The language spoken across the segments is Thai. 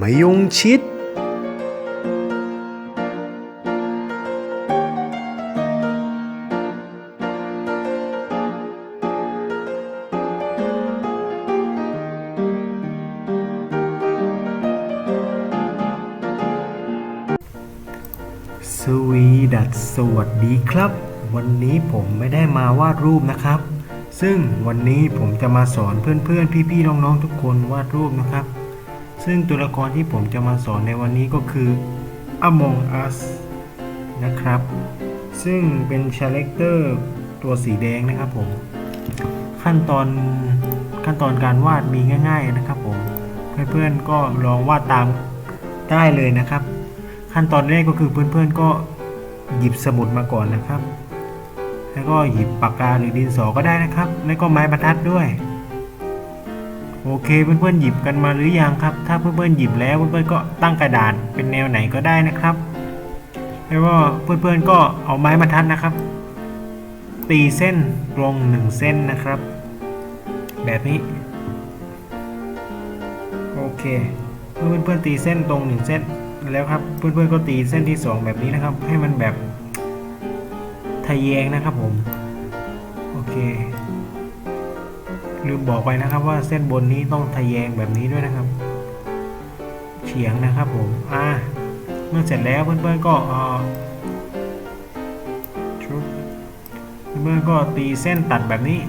มยงชิด สวีดัสสวัสดีครับ วันนี้ผมไม่ได้มาวาดรูปนะครับ ซึ่งวันนี้ผมจะมาสอนเพื่อนๆ พี่ๆ น้องๆ ทุกคนวาดรูปนะครับ ซึ่งตัวละครที่ผมจะมาสอนในวันนี้ก็คือ Among Us นะครับ ซึ่งเป็นชาเลคเตอร์ตัวสีแดงนะครับผม ขั้นตอนขั้นตอนการวาดมีง่าย ๆนะครับผม เพื่อนๆก็ลองวาดตามได้เลยนะครับ ขั้นตอนแรกก็คือเพื่อนๆก็หยิบสมุดมาก่อนนะครับ แล้วก็หยิบปากกาหรือดินสอก็ได้นะครับ แล้วก็ไม้บรรทัดด้วย โอเคเพื่อนๆหยิบกันมาหรือยังครับ ถ้าเพื่อนๆหยิบแล้วเพื่อนๆก็ตั้งกระดาษเป็นแนวไหนก็ได้นะครับแล้วก็เพื่อนๆก็เอาไม้บรรทัดนะครับ ตีเส้นตรงหนึ่งเส้นนะครับ แบบนี้โอเคเมื่อเพื่อนๆตีเส้นตรงหนึ่งเส้นแล้วครับ เพื่อนๆก็ตีเส้นที่สองแบบนี้นะครับ ให้มันแบบทะแยงนะครับผม โอเค ลืมบอกไปนะครับว่าเส้นบนนี้ต้องทะแยงแบบนี้ด้วยนะครับ เฉียงนะครับผมอ่าเมื่อเสร็จแล้วเพื่อนๆก็เอ่อชุบเพื่อนๆก็ตีเส้นตัดแบบนี้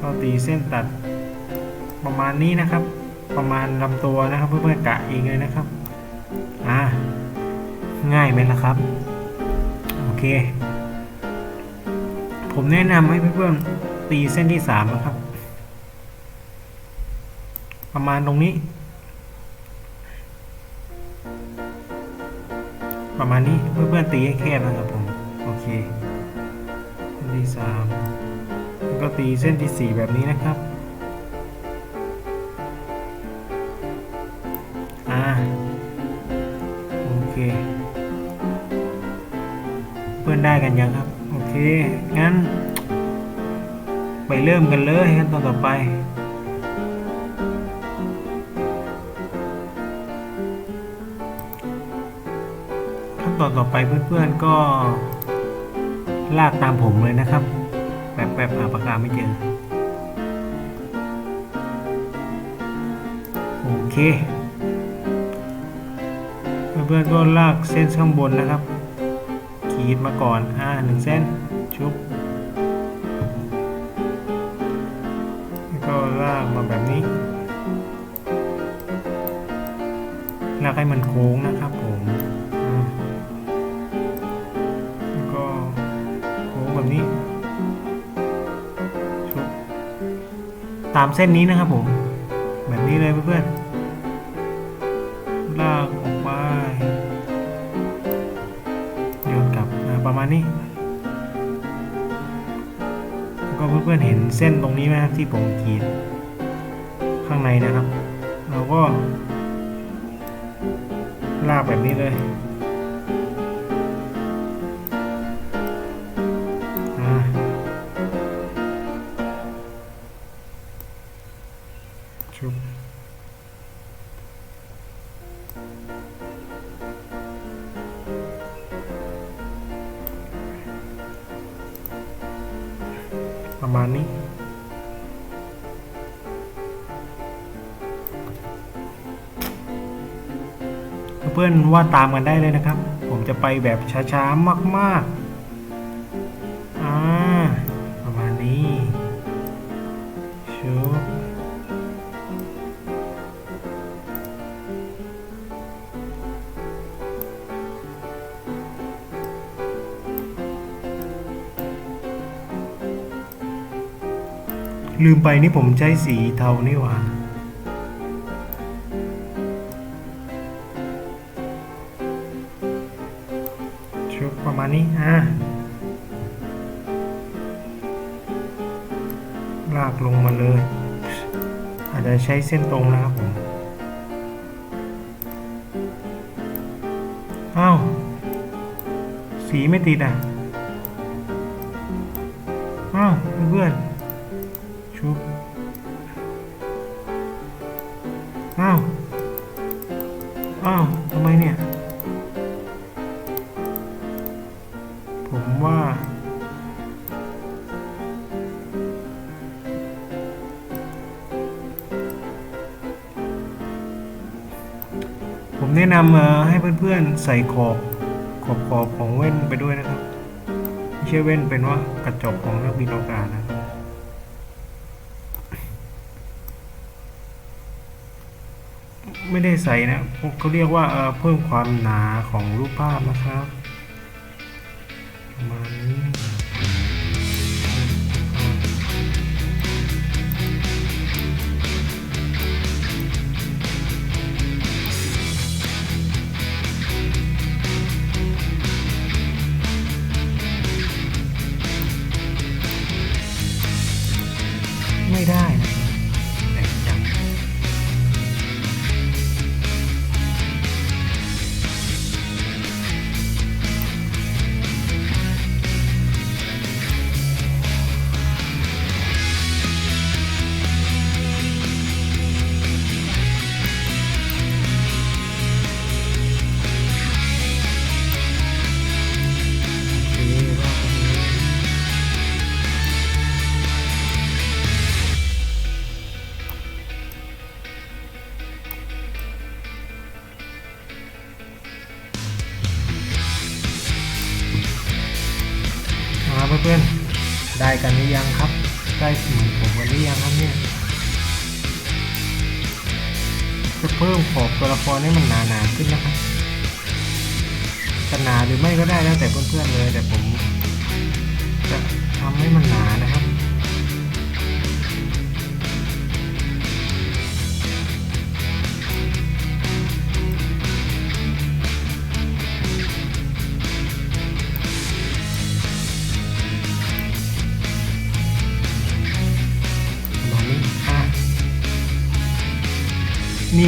ก็ตีเส้นตัด ประมาณนี้นะครับ ประมาณลำตัวนะครับเพื่อนๆกะเองเลยนะครับอ่าง่ายไหมล่ะครับ โอเค ผมแนะนำให้เพื่อนๆ ตีเส้นที่สามนะครับ ประมาณตรงนี้ ประมาณนี้เพื่อนๆตีให้แคบนะครับผม โอเค เส้นที่สามแล้วก็ตีเส้นที่สี่แบบนี้นะครับอ่าโอเค เพื่อนได้กันยังครับ โอเค งั้น ไปเริ่มกันเลยขั้นตอนต่อไป ขั้นตอนต่อไปเพื่อนๆก็ ลากตามผมเลยนะครับแบบแบบหาปากกาไม่เจอโอเคเพื่อนๆก็ลากเส้นข้างบนนะครับขีดมาก่อนอ่าหนึ่งเส้นชุบ ค้งนะครับผมแล้วก็โค้งแบบนี้ ตามเส้นนี้นะครับผม แบบนี้เลยเพื่อนๆ ลากออกไปโยนกลับอ่าประมาณนี้แล้วก็เพื่อนๆเห็นเส้นตรงนี้ไหมครับที่ผมขีดข้างในนะครับ เราก็ ลากแบบนี้เลยชุบประมาณนี้ เพื่อนๆวาตามกันได้เลยนะครับ ผมจะไปแบบช้าๆมากๆอ่าประมาณนี้ชุบลืมไปนี่ผมใช้สีเทานี่หว่า บประมอ่าลากลงมาเลย อาจจะใช้เส้นตรงนะครับผมอ้าวสีไม่ติดอะอ้าวเพื่อน อให้เพื่อนใส่ขอบขอบขอบของเว่นไปด้วยนะครับไม่ใช่เว่นเป็นว่ากระจกของนักบินอวกาศนะครับไม่ได้ใส่นะเขาเรียกว่าเอ่อเพิ่มความหนาของรูปภาพนะครับประมาณ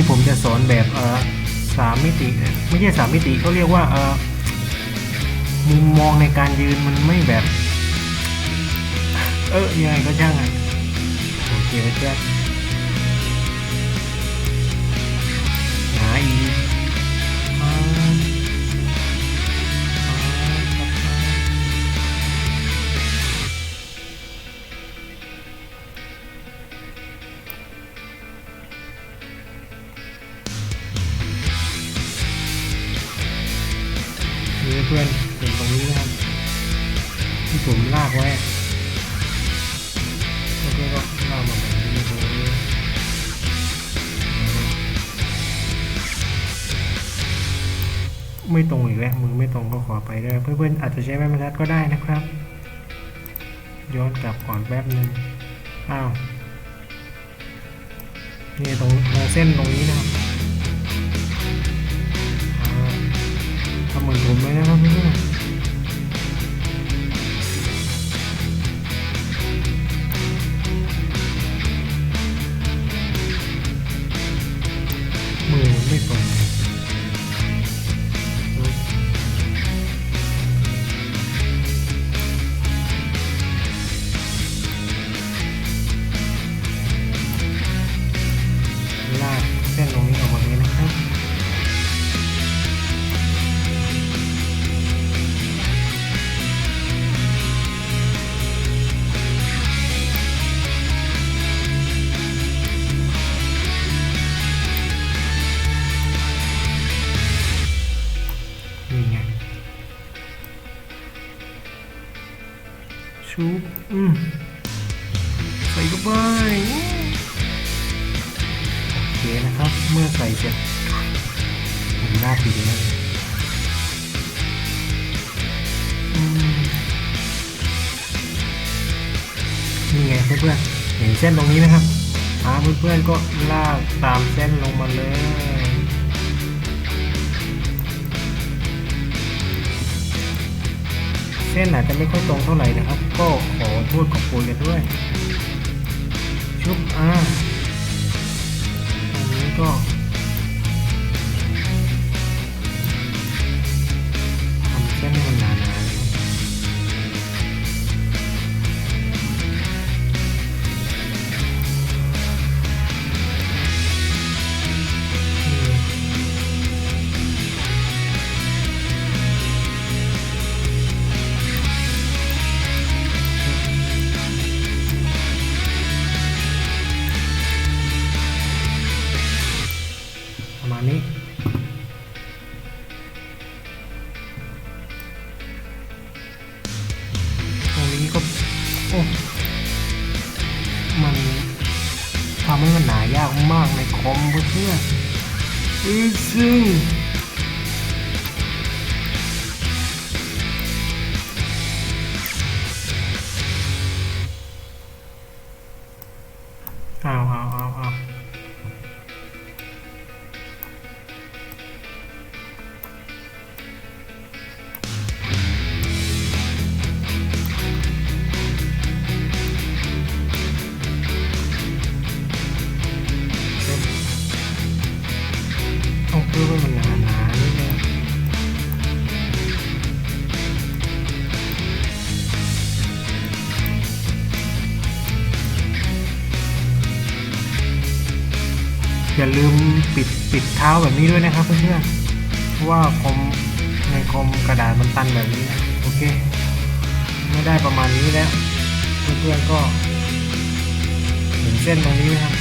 นี่ผมจะสอนแบบเออสามมิติ ไม่ใช่สามมิติเขาเรียกว่าเออมุมมองในการยืนมันไม่แบบ เออยังไงก็ช่างอะโอเคเพื่ พื่อนเห็นตรงนี้นะครับที่ผมลากไว้แล้วก็ลากมาแบบนี้เลยไม่ตรงอีกแล้วมือไม่ตรงก็ขอไปด้วยเพื่อนๆอาจจะใช้แม่บรรทัดก็ได้นะครับ ย้อนกลับก่อนแป๊บหนึ่งอ้าวนี่ตรงตรงเส้นตรงนี้นะครับ ท เคนะครับ เมื่อใส่เสร็จผมลากผิดนะนี่ไงเพื่อนๆเห็นเส้นตรงนี้ไหมครับอ่าเพื่อนๆก็ลากตามเส้นลงมาเลยเส้นอาจจะไม่ค่อยตรงเท่าไหร่นะครับ ก็ขอโทษขอโพยกันด้วย ชุบอ่า ก็ แบบนี้ด้วยนะครับเพื่อนๆเพราะว่าคอมในคอมกระดาษมันตันแบบนี้โอเค ไม่ได้ประมาณนี้แล้ว เพื่อนๆก็เห็นเส้นตรงนี้ไหมครับ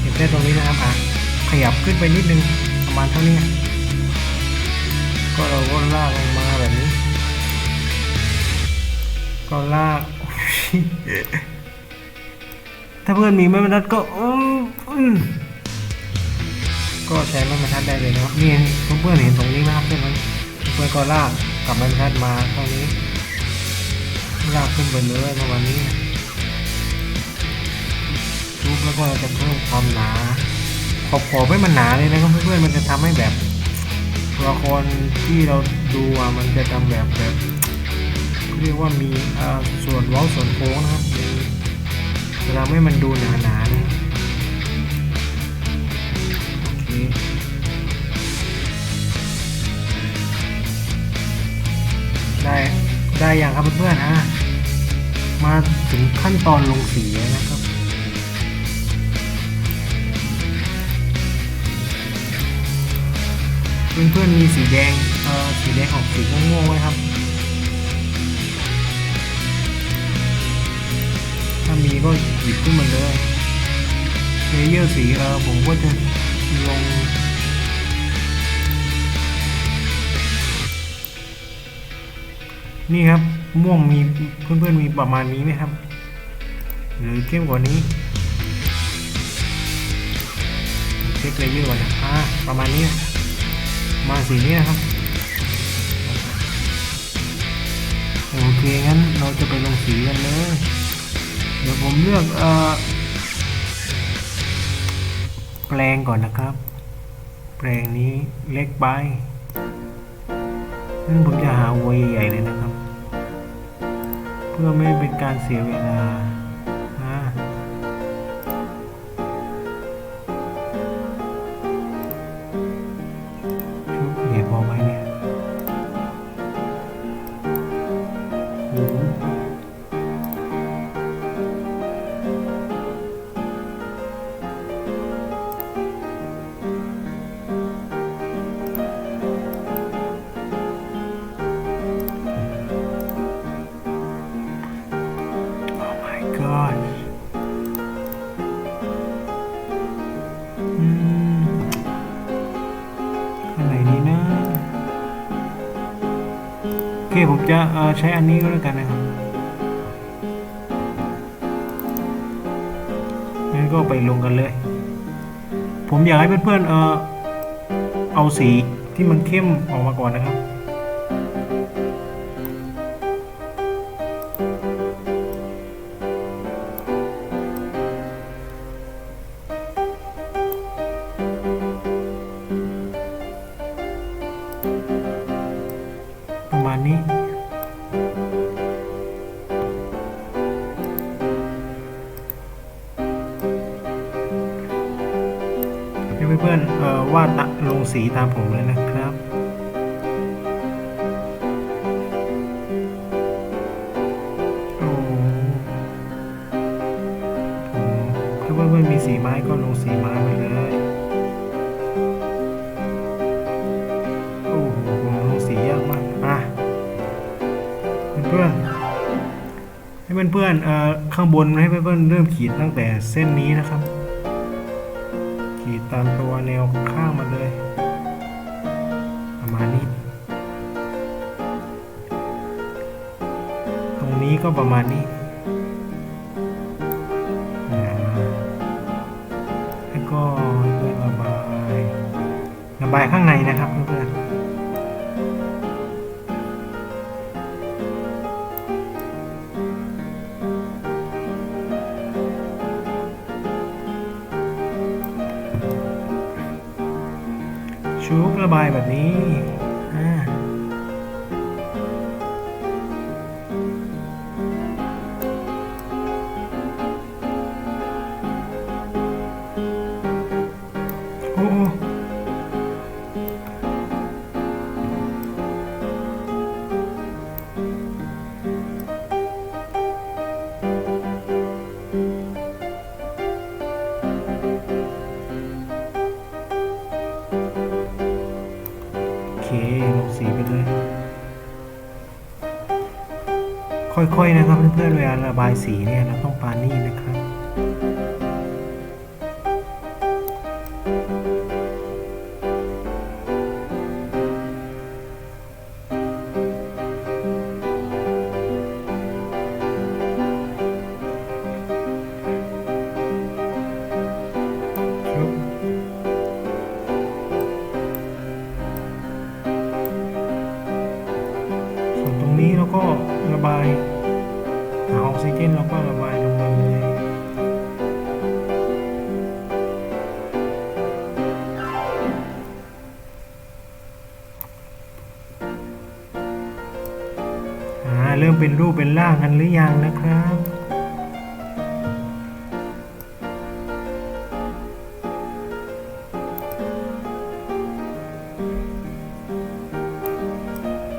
เห็นเส้นตรงนี้นะครับอะขยับขึ้นไปนิดนึงประมาณเท่านี้ก็เราก็ลากลงมาแบบนี้ ก็ลากถ้าเพื่อนมีไม้บรรทัดก็อืมอืม ก็ใช้ไม้บรรทัดได้เลยนะครับนี่เพื่อนๆเห็นตรงนี้นะครับเพื่อนเพื่อนก็ลากกับไม้บรรทัดมาเท่านี้ลากขึ้นไปเลยประมาณนี้ทุบแล้วก็จะเพิ่มความหนา ขอบขอบให้มันหนาเลยนะครับเพื่อนๆมันจะทำให้แบบละครที่เราดูมันจะทำแบบแบบเรียกว่ามีอ่าส่วนเว้าส่วนโค้งนะครับมีจะทำให้มันดูหนาๆนะ ได้ได้อย่างครับเพื่อนๆอะมาถึงขั้นตอนลงสีนะครับ เพื่อนๆมีสีแดงเอ่อสีแดงออกสีม่วงๆไหมครับ ถ้ามีก็หยิบขึ้นมาเลยเลเยอร์สีเออผมก็จะ ลง นี่ครับม่วงมีเพื่อนๆมีประมาณนี้ไหมครับ หรือเข้มกว่านี้เช็คเลเยอร์ก่อนนะอ่าประมาณนี้มาสีนี้นะครับโอเคงั้นเราจะไปลงสีกันเลย เดี๋ยวผมเลือกเอ่อ แปลงก่อนนะครับ แปลงนี้เล็กไปนั่นผมจะหาวัวใหญ่ๆเลยนะครับ เพื่อไม่เป็นการเสียเวลา โอเคผมจะใช้อันนี้ก็แล้วกันนะครับงั้นก็ไปลงกันเลย ผมอยากให้เพื่อนๆเออเอาสีที่มันเข้มออกมาก่อนนะครับ ประมาณนี้ เพื่อนๆวาดลงสีตามผมเลยนะครับ เพื่อนๆข้างบนให้เพื่อนๆเริ่มขีดตั้งแต่เส้นนี้นะครับขขีดตามตัวแนวข้างมาเลย ประมาณนี้ ตรงนี้ก็ประมาณนี้แล้วก็ระบาย ระบายข้างในนะครับเพื่อน บายแบบนี้ ค่อยๆนะครับเพื่อนๆเวลาระบายสีเนี่ยเราต้องปานี่นะครับ ออกซิเจนเราก็ระบายลงมาเลยเริ่มเป็นรูปเป็นร่างกันหรือยังนะครับ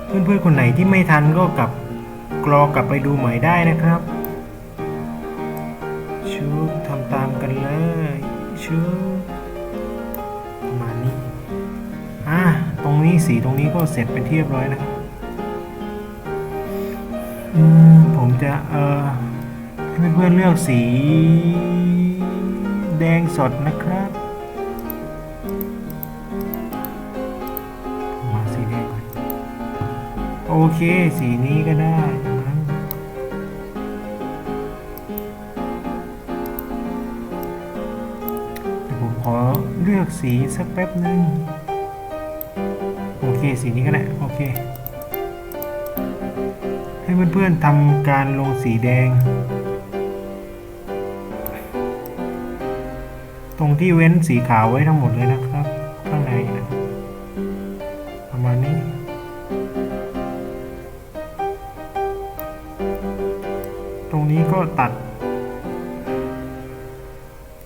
เพื่อนๆคนไหนที่ไม่ทันก็กลับ กรอกลับไปดูใหม่ได้นะครับ ชุบทำตามกันเลยชุบประมาณนี้อะตรงนี้สีตรงนี้ก็เสร็จเป็นที่เรียบร้อยนะครับอืมผมจะเออให้เพื่อนๆเลือกสีแดงสดนะครับมาสีแดงก่อนโอเค สีนี้ก็ได้ ขอเลือกสีสักแป๊บหนึ่งโอเค สีนี้ก็ได้โอเค ให้เพื่อนๆทำการลงสีแดง ตรงที่เว้นสีขาวไว้ทั้งหมดเลยนะครับ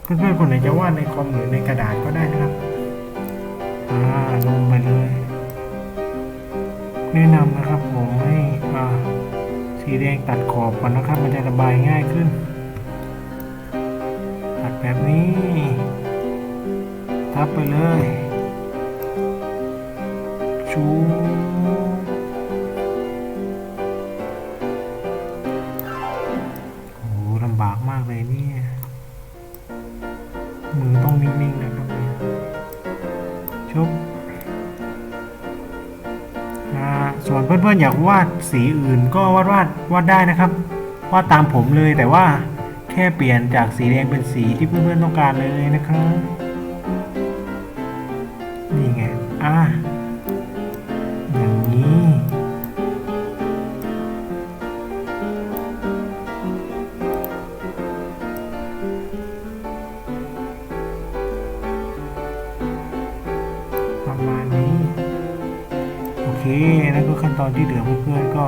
เพื่อนๆคนไหนจะวาดในคอมหรือในกระดาษก็ได้นะครับ อ่าลงไปเลย แนะนำนะครับผมให้อ่าสีแดงตัดขอบก่อนนะครับ มันจะระบายง่ายขึ้น ตัดแบบนี้ ทับไปเลยชู อนอยากวาดสีอื่นก็วาดวาดวาดได้นะครับ วาดตามผมเลยแต่ว่าแค่เปลี่ยนจากสีแดงเป็นสีที่เพื่อนๆต้องการเลยนะครับนี่ไงอะอย่า ที่เหลือเพื่อนๆก็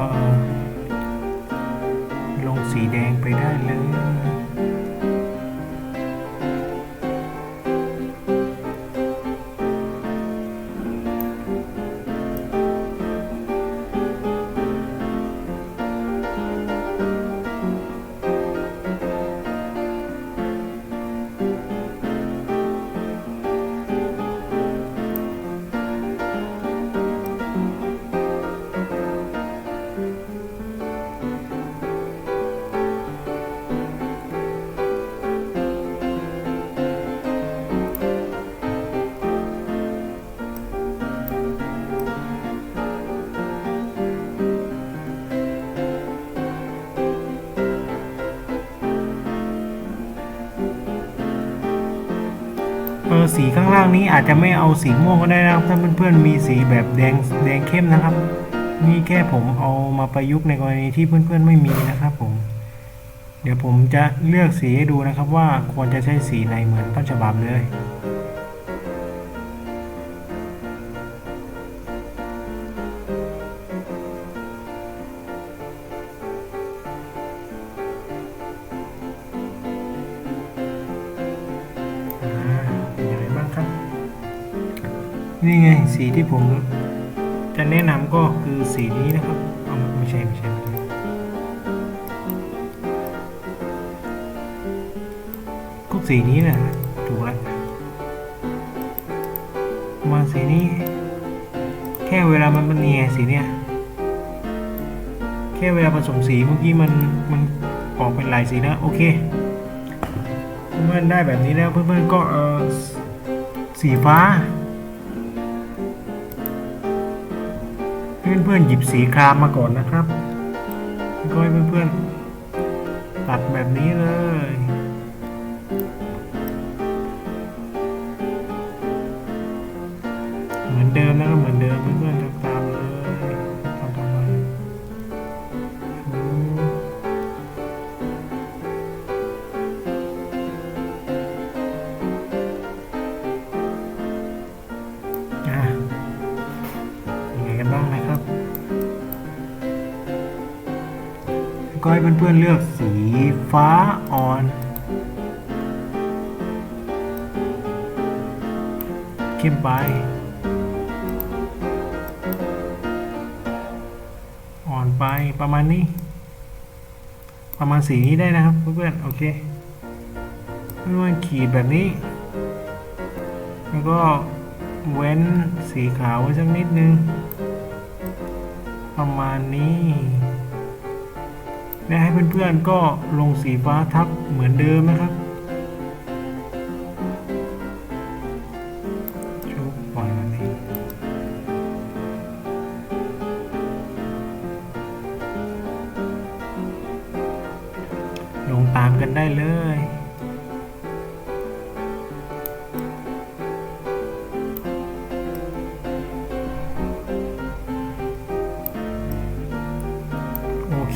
างล่างนี้อาจจะไม่เอาสีม่วงก็ได้นะครับ ถ้าเพื่อนๆมีสีแบบแดงแดงเข้มนะครับ นี่แค่ผมเอามาประยุกต์ในกรณีที่เพื่อนๆไม่มีนะครับผม เดี๋ยวผมจะเลือกสีให้ดูนะครับว่าควรจะใช้สีไหนเหมือนต้นฉบับเลย นี่ไงสีที่ผมจะแนะนำก็คือสีนี้นะครับเอาไม่ใช่ไม่ใช่ไม่ใช่ก็สีนี้นะถูกแล้วมาสีนี้ แค่เวลามันมันเนียสีเนี้ยแค่เวลาผสมสีเมื่อกี้มันมันออกเป็นหลายสีนะโอเคเพื่อนๆได้แบบนี้แล้วเพื่อนๆก็เออสีฟ้า เพื่อนๆหยิบสีครามมาก่อนนะครับก็ให้เพื่อนๆตัดแบบนี้เลยเหมือนเดิมนะครับเหมือนเดิม ให้เพื่อนๆเลือกสีฟ้าอ่อน เข้มไป อ่อนไปประมาณนี้ ประมาณสีนี้ได้นะครับเพื่อนๆโอเคเพื่อนๆขีดแบบนี้ แล้วก็เว้นสีขาวไว้สักนิดนึง ประมาณนี้ และให้เพื่อนๆก็ลงสีฟ้าทับเหมือนเดิมนะครับ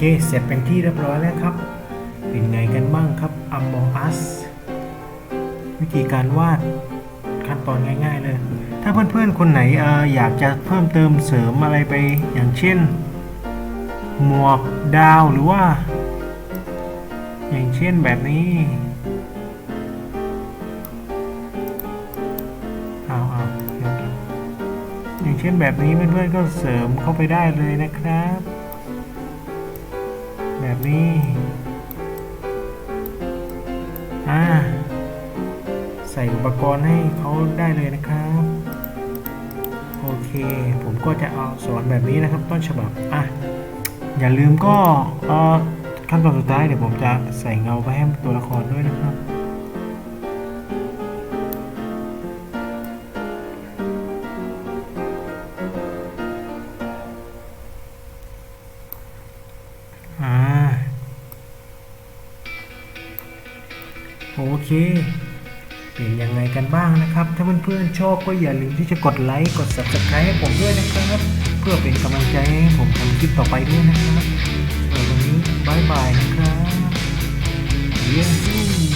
เคเสร็จเป็นที่เรียบร้อยแล้วครับ เป็นไงกันบ้างครับ Among Us วิธีการวาดขั้นตอนง่าย ๆ เลย ถ้าเพื่อนๆ คนไหนออยากจะเพิ่มเติมเสริมอะไรไปอย่างเช่น หมวกดาวหรือว่า อย่างเช่นแบบนี้เอาเอาวอย่างเช่นแบบนี้เพื่อนๆก็เสริมเข้าไปได้เลยนะครับ นี่อ่าใส่อุปกรณ์ให้เขาได้เลยนะครับ โอเค ผมก็จะเอาสอนแบบนี้นะครับ ต้นฉบับอะอย่าลืมก็เออขั้นตอนสุดท้ายเดี๋ยวผมจะใส่เงาไปให้ตัวละครด้วยนะครับ เค เป็นยังไงกันบ้างนะครับ ถ้าเพื่อนๆชอบก็อย่าลืมที่จะกดไลค์กด subscribe ให้ผมด้วยนะครับ เพื่อเป็นกำลังใจให้ผมทำคลิปต่อไปด้วยนะครับสำหรับวันนี้บายบายนะครับเยี่ยม